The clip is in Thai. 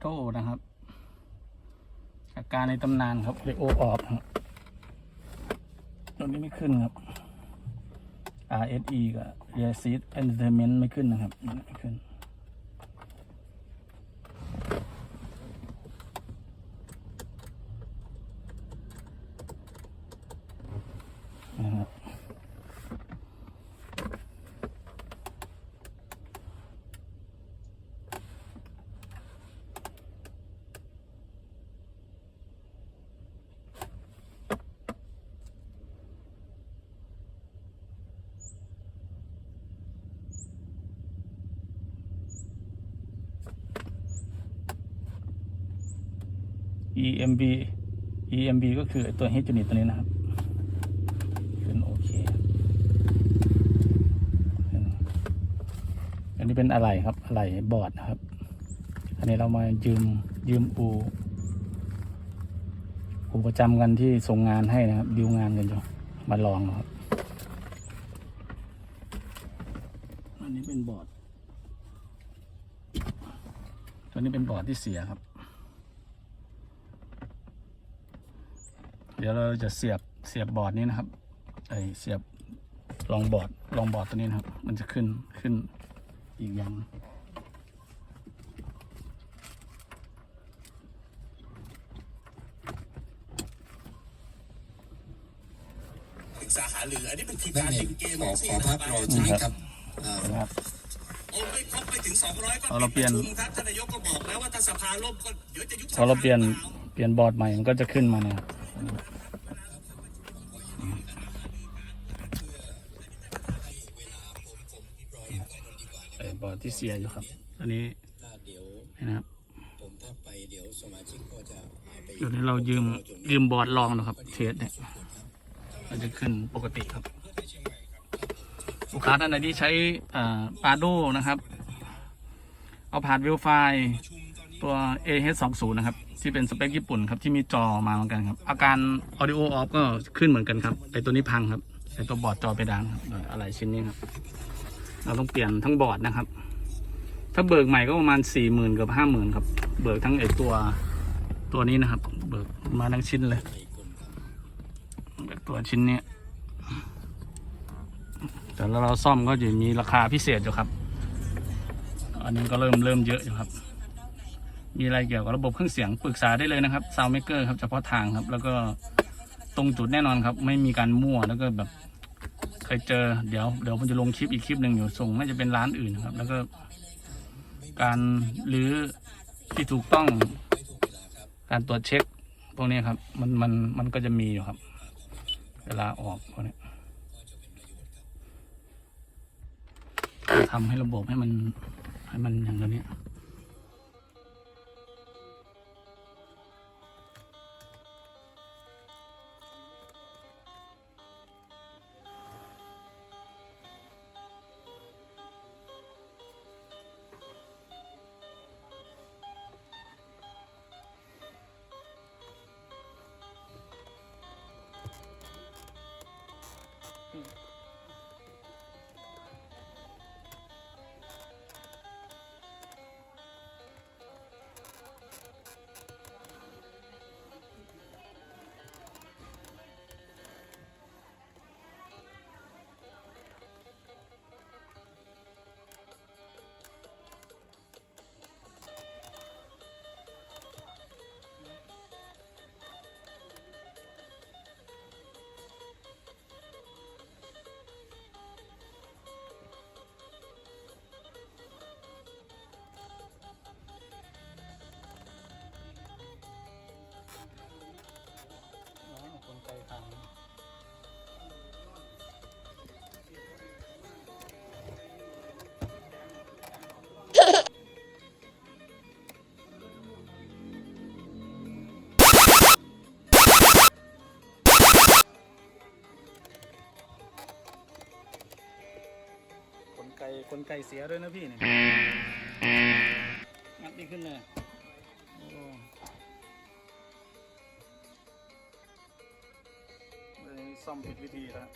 โต้นะครับอาการในตำนานครับเรียโอออฟครับตัวนี้ไม่ขึ้นครับ RSE กับ r e a s i t Entertainment ไม่ขึ้นนะครับไม่ขึ้นนะครับ EMB EMB ก็คือตัว H จูนิตตัวนี้นะครับขึ้นโอเค อันนี้เป็นอะไรครับ อะไรบอร์ดนะครับ อันนี้เรามายืมยืมอูอูประจำกันที่ส่งงานให้นะครับดิวงานกันอยู่มาลองนะครับ อันนี้เป็นบอร์ดตัวนี้เป็นบอร์ดที่เสียครับ เดี๋ยวเราจะเสียบเสียบบอร์ดนี้นะครับไอเสียบรองบอร์ดรองบอร์ดตัวนี้นะครับ มันจะขึ้นขึ้นอีกอย่างปรึกษาหารืออันนี้เป็นทีมนั่งานนเอหงนึ่งเกมขอสี่ขอภาพรอใช่ไหมครับอ่านะครับโอ้ไม่ครบไปถึงสองร้อยก็พอเราเปลี่ยนประชุมครับท่านนายกก็บอกแล้วว่าถ้าสภาล่มก็เดี๋ยวจะยุบสพอเราเปลี่ยนภเปลี่ยนบอร์ดใหม่มันก็จะขึ้นมาเนี่ย บอร์ดที่เสียอยู่ครับ อันนี้นะครับผมถ้าไปเดี๋ยวสมาชิกก็จะหาไปเดี๋ยวนี้เรายืมยืมบอร์ดลองนะครับ เทสเนี่ยมันจะขึ้นปกติครับ ลูกค้าท่านใดที่ใช้ปาโดนะครับ เอาผ่านวิวไฟตัว AH20 นะครับ ที่เป็นสเปคญี่ปุ่นครับ ที่มีจอมาเหมือนกันครับ อาการ Audio Off ก็ขึ้นเหมือนกันครับไอตัวนี้พังครับไอตัวบอร์ดจอเพดานครับอะไรชิ้นนี้ครับ เราต้องเปลี่ยนทั้งบอร์ดนะครับ ถ้าเบิกใหม่ก็ประมาณสี่หมื่นกับห้าหมื่นครับ เบิกทั้งไอตัวตัวนี้นะครับ เบิกมาทั้งชิ้นเลยเบิกตัวชิ้นนี้แต่แล้วเราซ่อมก็จะมีราคาพิเศษอยู่ครับ อันนี้ก็เริ่มเริ่มเยอะอยู่ครับ มีอะไรเกี่ยวกับระบบเครื่องเสียงปรึกษาได้เลยนะครับ Soundmaker ครับเฉพาะทางครับ แล้วก็ตรงจุดแน่นอนครับ ไม่มีการมั่วแล้วก็แบบ ยเจอเดี๋ยวเดี๋ยวผมจะลงคลิปอีกคลิปหนึ่งอยู่ส่งน่าจะเป็นร้านอื่นครับ แล้วก็การรื้อที่ถูกต้อง การตรวจเช็ค พวกนี้ครับ มันมันมันก็จะมีอยู่ครับ เวลาออกพวกนี้ทำให้ระบบให้มันให้มันอย่างตัวเนี้ คนไก่คนไก่เสียด้วยนะพี่เนี่ยงัดนี่ขึ้นเลยโอ้เลยซ่อมผิดวิธีแล้ว